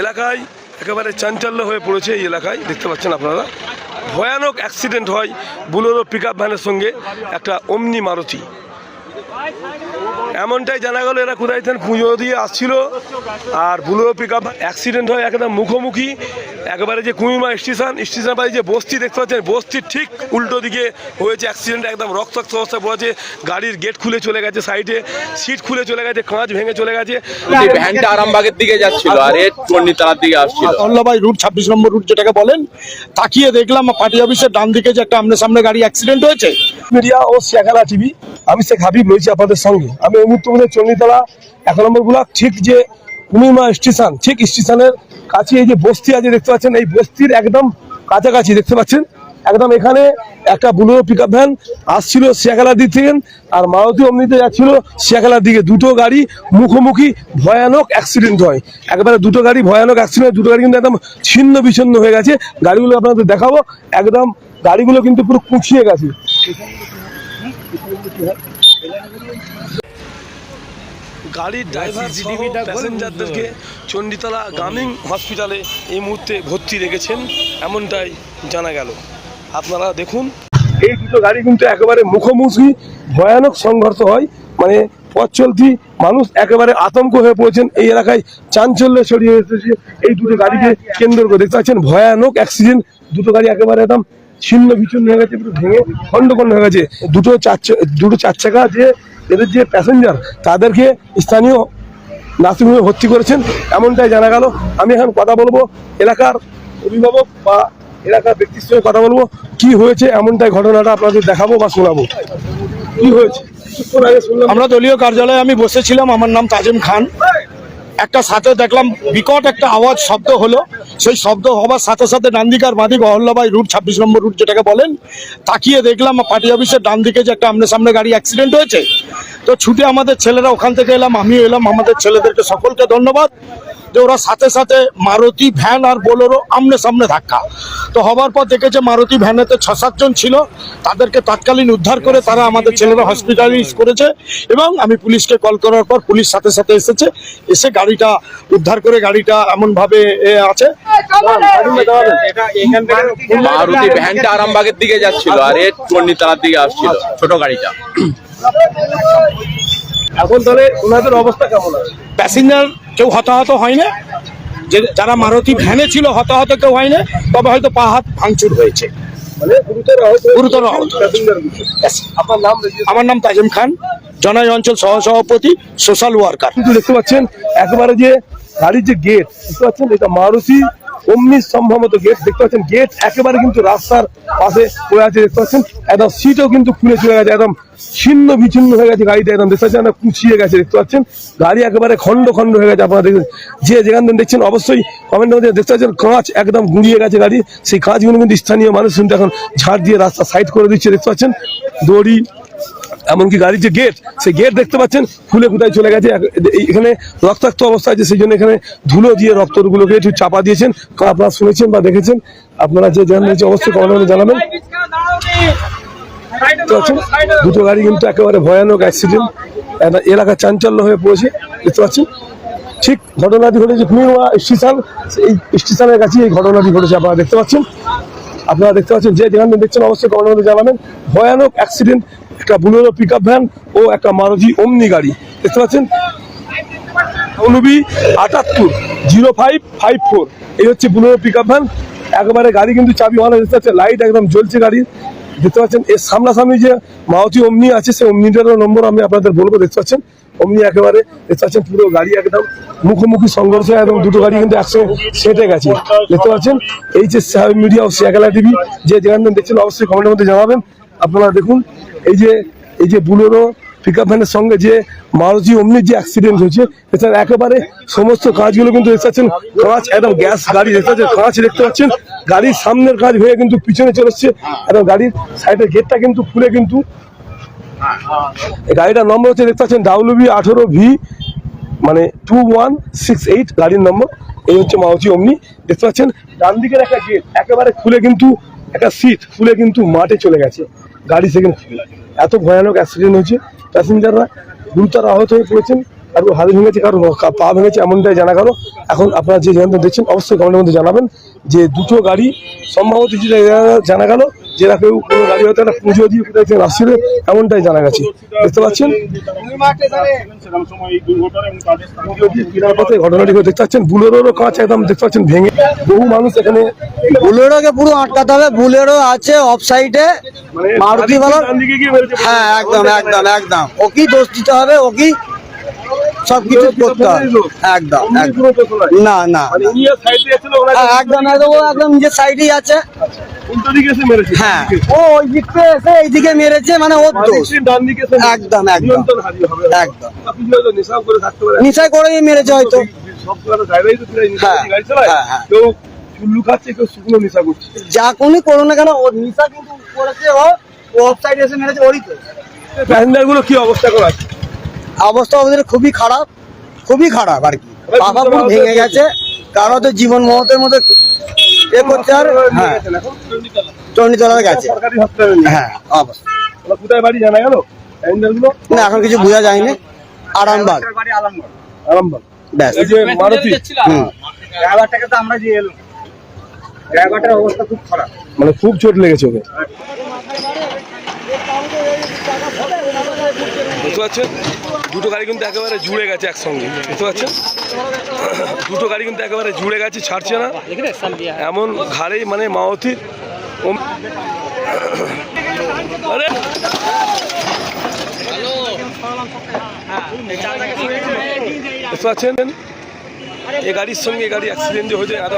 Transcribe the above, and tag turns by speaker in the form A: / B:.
A: এলাকায় একেবারে চাঞ্চল্য হয়ে পড়েছে এই এলাকায়, দেখতে পাচ্ছেন আপনারা। ভয়ানক অ্যাক্সিডেন্ট হয় বুলোরো পিক আপ ভ্যানের সঙ্গে একটা অমনি মারুতি। এমনটাই জানা গেল এরা কোথায় পুজো দিয়ে আসছিল। আর বুলোরো পিক আপ অ্যাক্সিডেন্ট হয় একদম মুখোমুখি। একেবারে যে কুমিরমা স্টেশন স্টেশন পাশে যে বস্তি দেখতে পাচ্ছেন বস্তির ঠিক উল্টো দিকে হয়েছে অ্যাক্সিডেন্ট একদম রক্তাক্ত অবস্থায় পড়েছে। গাড়ির গেট খুলে চলে গেছে সাইডে সিট খুলে চলে গেছে কাঁচ ভেঙে চলে গেছে।
B: ভ্যানটা আরামবাগের দিকে যাচ্ছিল আর এ চণ্ডীতলার দিকে আসছিল।
C: অল্লবাই রুট ছাব্বিশ নম্বর রুট যেটাকে বলেন তাকিয়ে দেখলাম পার্টি অফিসের ডান দিকে যে একটা আমনে সামনে গাড়ি অ্যাক্সিডেন্ট হয়েছে।
A: মিডিয়া ও শেখালা টিভি। আমি শেখ হাবিব রয়েছি আপনাদের সঙ্গে। আমি এই মুহূর্তে মধ্যে চণ্ডীতলা এক নম্বর ব্লক, ঠিক যে কুমিরমা স্টেশন, ঠিক স্টেশনের কাছে এই যে বস্তি আছে, দেখতে পাচ্ছেন, এই বস্তির একদম কাছাকাছি, দেখতে পাচ্ছেন? একদম এখানে একটা বুলেরো পিক আপ ভ্যান আসছিল শিয়াখালার দিক থেকে, আর মারুতি অমনিতে যাচ্ছিল শিয়াখালার দিকে। দুটো গাড়ি মুখোমুখি ভয়ানক অ্যাক্সিডেন্ট হয়। একবারে দুটো গাড়ি ভয়ানক অ্যাক্সিডেন্ট দুটো গাড়ি কিন্তু একদম ছিন্ন বিচ্ছিন্ন হয়ে গেছে। গাড়িগুলো আপনাদের দেখাবো। একদম গাড়িগুলো কিন্তু পুরো কুচিয়ে গেছে। গাড়ির ড্রাইভার প্যাসেঞ্জারদেরকে চণ্ডীতলা গ্রামীণ হসপিটালে এই মুহূর্তে ভর্তি রেখেছেন এমনটাই জানা গেল। আপনারা দেখুন এই দুটো গাড়ি কিন্তু একেবারে মুখোমুখি ভয়ানক সংঘর্ষ হয় মানে পথ চলতি মানুষ একেবারে আতঙ্ক হয়ে পড়েছেন। এই এলাকায় চাঞ্চল্য ছড়িয়ে এসেছে। এই দুটো গাড়িকে কেন্দ্র করে দেখতে পাচ্ছেন ভয়ানক অ্যাক্সিডেন্ট দুটো গাড়ি একেবারে একদম ছিন্ন বিচ্ছিন্ন হয়ে গেছে, পুরো ভেঙে খন্ড হয়ে গেছে। দুটো চার দুটো চার চাকা যে এদের যে প্যাসেঞ্জার তাদেরকে স্থানীয় নার্সিংহোমে ভর্তি করেছেন, এমনটাই জানা গেল। আমি এখন কথা বলব এলাকার অভিভাবক বা এলাকার ব্যক্তির সঙ্গে কথা বলব, কি হয়েছে, এমনটাই ঘটনাটা আপনাদের দেখাবো বা শোনাবো। কি হয়েছে?
C: আমরা দলীয় কার্যালয়ে আমি বসেছিলাম, আমার নাম তাজিম খান। একটা সাথে দেখলাম বিকট একটা আওয়াজ, শব্দ হলো। সেই শব্দ হবার সাথে সাথে ডান দিকে আর বাঁদিক অহল্যাবাই রুট ছাব্বিশ নম্বর রুট যেটাকে বলেন, তাকিয়ে দেখলাম পার্টি অফিসের ডান দিকে যে একটা আমনে সামনে গাড়ি অ্যাক্সিডেন্ট হয়েছে। তো ছুটে আমাদের ছেলেরা ওখান থেকে এলাম, আমিও এলাম, আমাদের ছেলেদেরকে সকলকে ধন্যবাদ। যে ওরা সাথে সাথে মারুতি ভ্যান আর বোলেরো আমনে সামনে ধাক্কা। তো হবার পর দেখেছে মারুতি ভ্যানেতে ছ সাতজন ছিল। তাদেরকে তৎকালীন উদ্ধার করে তারা আমাদের ছেলেরা হসপিটালাইজ করেছে এবং আমি পুলিশকে কল করার পর পুলিশ সাথে সাথে এসেছে। এসে গাড়িটা উদ্ধার করে গাড়িটা এমনভাবে এ আছে।
B: মারুতি ভ্যানটা আরামবাগের দিকে যাচ্ছিল আর এ চণ্ডীতলার দিকে আসছিল ছোট গাড়িটা।
A: এখন তাহলে ওনাদের অবস্থা কেমন আছে?
C: প্যাসেঞ্জার কেউ হতাহত হয় না যে যারা মারুতি ভ্যানে ছিল হতাহত কেউ হয় না তবে হয়তো পা হাত ভাঙচুর হয়েছে।
A: মানে গুরুতর আহত
C: আমার নাম তাজিম খান জনাই অঞ্চল সহ সভাপতি সোশ্যাল ওয়ার্কার।
A: কিন্তু দেখতে পাচ্ছেন একবারে যে গাড়ির যে গেট দেখতে পাচ্ছেন এটা মারুতি অমনি সম্ভবত গেট দেখতে পাচ্ছেন। গেট একেবারে কিন্তু রাস্তার পাশে পড়ে আছে, দেখতে পাচ্ছেন? একদম সিটও কিন্তু খুলে চলে গেছে, একদম ছিন্ন বিচ্ছিন্ন হয়ে গেছে গাড়িটা, একদম দেখতে পাচ্ছেন? কুচিয়ে গেছে, দেখতে পাচ্ছেন? গাড়ি একেবারে খন্ড খন্ড হয়ে গেছে আপনারা দেখবেন যে যেখান থেকে দেখছেন, অবশ্যই কমেন্টের মধ্যে দেখতে পাচ্ছেন, কাঁচ একদম গুঁড়িয়ে গেছে গাড়ি। সেই কাঁচগুলো কিন্তু স্থানীয় মানুষ কিন্তু এখন ঝাড় দিয়ে রাস্তা সাইড করে দিচ্ছে, দেখতে পাচ্ছেন? দড়ি এমনকি গাড়ির যে গেট সেই গেট দেখতে পাচ্ছেন, খুলে কোথায় চলে গেছে। এখানে রক্তাক্ত অবস্থা আছে সেই জন্য এখানে ধুলো দিয়ে রক্তগুলোকে একটু চাপা দিয়েছেন। আপনারা শুনেছেন বা দেখেছেন। আপনারা যে জানেন অবশ্যই কমেন্টে জানাবেন। দুটো গাড়ি কিন্তু একেবারে ভয়ানক অ্যাক্সিডেন্ট এলাকা চাঞ্চল্য হয়ে পড়েছে। দেখতে পাচ্ছেন, ঠিক ঘটনাটি ঘটেছে কুমিরমা স্টেশন। এই স্টেশনের কাছে এই ঘটনাটি ঘটেছে, আপনারা দেখতে পাচ্ছেন। আপনারা দেখতে পাচ্ছেন, যে যেখানে দেখছেন, অবশ্যই কমেন্টের মধ্যে জানাবেন। ভয়ানক অ্যাক্সিডেন্ট একটা বুলেরো পিক ভ্যান ও একটা মারুতি অমনি গাড়ি। দেখতে পাচ্ছেন? অনুবি আটাত্তর জিরো ফাইভ ফাইভ ফোর এই হচ্ছে বুলেরো পিক ভ্যান একবারে গাড়ি কিন্তু চাবি ওয়ালা দেখতে পাচ্ছেন লাইট একদম জ্বলছে গাড়ি দেখতে পাচ্ছেন, এর সামনাসামনি যে মারুতি অমনি আছে, সেই অমনিটারও নম্বর আমি আপনাদের বলব, দেখতে পাচ্ছেন? অমনি একেবারে, দেখতে পাচ্ছেন, পুরো গাড়ি একদম মুখোমুখি সংঘর্ষ এবং দুটো গাড়ি কিন্তু একসঙ্গে সেটে গেছে। দেখতে পাচ্ছেন, এই যে মিডিয়া ও শেয়াখালা টিভি যে যেখান দেখছেন, অবশ্যই কমেন্টের মধ্যে জানাবেন। আপনারা দেখুন এই যে এই যে বুলেরো পিক আপ ভ্যানের সঙ্গে যে মারুতি অমনির যে অ্যাক্সিডেন্ট হয়েছে, এছাড়া একেবারে সমস্ত কাজগুলো কিন্তু পাচ্ছেন কাঁচ, একদম গ্যাস গাড়ি পাচ্ছেন কাঁচ দেখতে পাচ্ছেন, গাড়ির সামনের কাজ হয়ে কিন্তু পিছনে চলে এসছে এবং গাড়ির সাইডের গেটটা কিন্তু খুলে কিন্তু গাড়িটার নম্বর হচ্ছে দেখতে পাচ্ছেন ডাব্লিউ বি আঠেরো ভি মানে টু ওয়ান সিক্স এইট গাড়ির নম্বর এই হচ্ছে মারুতি অমনি, দেখতে পাচ্ছেন ডান দিকের একটা গেট একেবারে খুলে কিন্তু একটা সিট খুলে কিন্তু মাঠে চলে গেছে। গাড়ি সেখানে এত ভয়ানক অ্যাক্সিডেন্ট হয়েছে। প্যাসেঞ্জাররা গুরুতর আহত হয়ে পড়েছেন। আর হাত ভেঙেছে কারও পা ভেঙেছে, এমনটাই জানা গেল। এখন আপনারা যে যেখান দেখছেন, অবশ্যই কমেন্টের মধ্যে জানাবেন যে দুটো গাড়ি সম্ভবত জানা গেল যে এরা কেউ কোনো গাড়ি হয়তো একটা পুজো দিয়ে কোথায় থেকে আসছিল এমনটাই জানা গেছে। দেখতে পাচ্ছেন? ফেরার পথে ঘটনাটি দেখতে পাচ্ছেন? বুলেরোরও কাঁচ একদম দেখতে পাচ্ছেন ভেঙে বহু মানুষ এখানে
D: বুলেরোকে পুরো আটকাতে হবে। বুলেরো আছে অফ সাইডে মারুতি বলো
A: ডান দিকে গিয়ে মেরেছে।
D: হ্যাঁ একদম একদম একদম। ওকেই দোষ দিতে হবে ওকেই সব কিছু করতে হবে। একদম। না না
A: মানে
D: হ্যাঁ, একদম একদম একদম নিজের সাইডেই আছে।
A: উল্টো দিকে এসে মেরেছে।
D: হ্যাঁ ও ওই দিক থেকে এসে এইদিকে মেরেছে মানে ওর দোষ একদম, একদম। একদম।
A: করে।
D: নিশায় করেই মেরেছে হয়তো হ্যাঁ,
A: করে।
D: হ্যাঁ, হ্যাঁ। যা কোনই করো না কেন ওর নিশা কিন্তু করেছে ও অফ সাইডে এসে মেরেছে ওরই তো
A: প্যাসেঞ্জারগুলো কি অবস্থা করা
D: অবস্থা ওদের খুবই খারাপ খুবই খারাপ আর কি পাপা ভেঙে গেছে কারণ তো জীবন মহতের মধ্যে এ করছে আর হ্যাঁ। হ্যাঁ অবস্থা
A: কোথায় বাড়ি জানা গেল?
D: না এখন কিছু বোঝা যায়নি। আরামবাগ।
A: আরামবাগ।
D: ব্যাস।
A: এই যে মারুতি।
C: ড্রাইভারটাকে তো আমরা ড্রাইভারটার অবস্থা খুব খারাপ।
A: মানে খুব চোট লেগেছে ওকে বুঝতে পারছেন? দুটো গাড়ি কিন্তু একেবারে জুড়ে গেছে একসঙ্গে, বুঝতে পারছেন দুটো গাড়ি কিন্তু একেবারে জুড়ে গেছে, ছাড়ছে না। এমন ঘাড়েই মানে মাওতি ওম- আরে! বুঝতে পারছেন? এই গাড়ির সঙ্গে গাড়ি অ্যাক্সিডেন্ট যে হয়েছে, এত